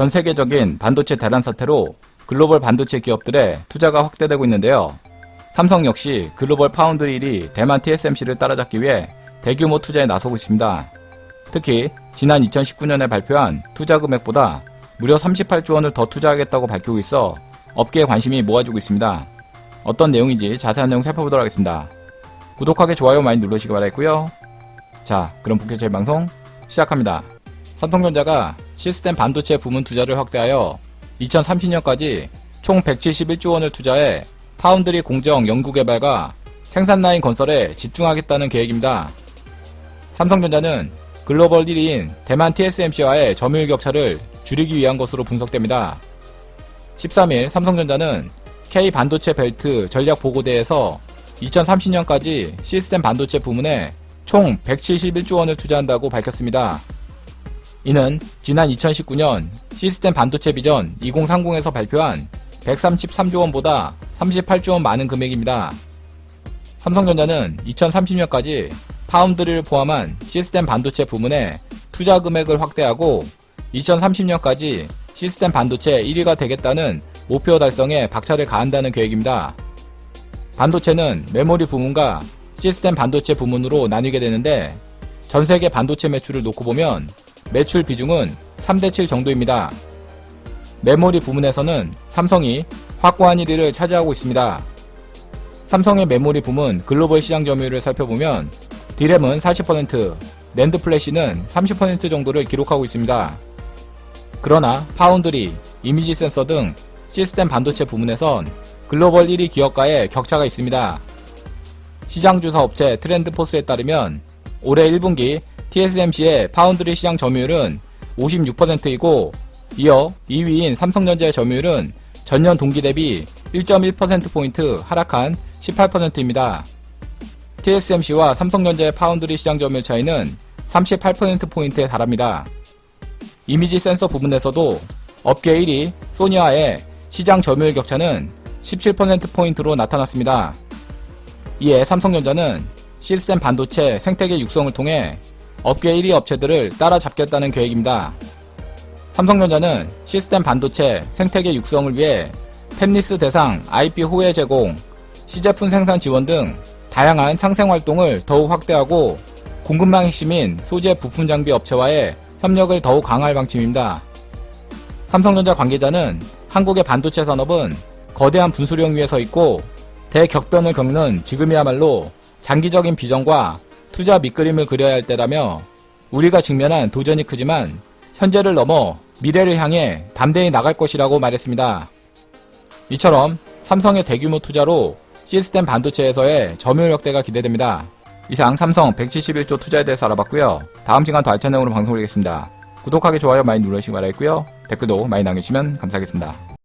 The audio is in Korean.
전 세계적인 반도체 대란 사태로 글로벌 반도체 기업들의 투자가 확대되고 있는데요. 삼성 역시 글로벌 파운드리 1위 대만 TSMC를 따라잡기 위해 대규모 투자에 나서고 있습니다. 특히 지난 2019년에 발표한 투자 금액보다 무려 38조 원을 더 투자하겠다고 밝히고 있어 업계의 관심이 모아지고 있습니다. 어떤 내용인지 자세한 내용 살펴보도록 하겠습니다. 구독하기 좋아요 많이 누르시기 바라겠고요. 자, 그럼 본격적인 방송 시작합니다. 삼성전자가 시스템 반도체 부문 투자를 확대하여 2030년까지 총 171조 원을 투자해 파운드리 공정 연구개발과 생산 라인 건설에 집중하겠다는 계획입니다. 삼성전자는 글로벌 1위인 대만 TSMC와의 점유율 격차를 줄이기 위한 것으로 분석됩니다. 13일 삼성전자는 K 반도체 벨트 전략 보고대에서 2030년까지 시스템 반도체 부문에 총 171조 원을 투자한다고 밝혔습니다. 이는 지난 2019년 시스템 반도체 비전 2030에서 발표한 133조 원보다 38조 원 많은 금액입니다. 삼성전자는 2030년까지 파운드리를 포함한 시스템 반도체 부문에 투자 금액을 확대하고 2030년까지 시스템 반도체 1위가 되겠다는 목표 달성에 박차를 가한다는 계획입니다. 반도체는 메모리 부문과 시스템 반도체 부문으로 나뉘게 되는데 전 세계 반도체 매출을 놓고 보면 매출 비중은 3대7 정도입니다. 메모리 부문에서는 삼성이 확고한 1위를 차지하고 있습니다. 삼성의 메모리 부문 글로벌 시장 점유율을 살펴보면 디램은 40%, 랜드 플래시는 30% 정도를 기록하고 있습니다. 그러나 파운드리, 이미지 센서 등 시스템 반도체 부문에선 글로벌 1위 기업과의 격차가 있습니다. 시장 조사 업체 트렌드포스에 따르면 올해 1분기 TSMC의 파운드리 시장 점유율은 56%이고 이어 2위인 삼성전자의 점유율은 전년 동기 대비 1.1%포인트 하락한 18%입니다. TSMC와 삼성전자의 파운드리 시장 점유율 차이는 38%포인트에 달합니다. 이미지 센서 부분에서도 업계 1위 소니와의 시장 점유율 격차는 17%포인트로 나타났습니다. 이에 삼성전자는 시스템 반도체 생태계 육성을 통해 업계 1위 업체들을 따라잡겠다는 계획입니다. 삼성전자는 시스템 반도체 생태계 육성을 위해 팹리스 대상 IP 호혜 제공, 시제품 생산 지원 등 다양한 상생 활동을 더욱 확대하고 공급망 핵심인 소재 부품 장비 업체와의 협력을 더욱 강화할 방침입니다. 삼성전자 관계자는 한국의 반도체 산업은 거대한 분수령 위에 서 있고 대격변을 겪는 지금이야말로 장기적인 비전과 투자 밑그림을 그려야 할 때라며 우리가 직면한 도전이 크지만 현재를 넘어 미래를 향해 담대히 나갈 것이라고 말했습니다. 이처럼 삼성의 대규모 투자로 시스템 반도체에서의 점유율 확대가 기대됩니다. 이상 삼성 171조 투자에 대해서 알아봤고요. 다음 시간 더 알찬 내용으로 방송을 하겠습니다. 구독하기 좋아요 많이 눌러주시기 바라겠고요. 댓글도 많이 남겨주시면 감사하겠습니다.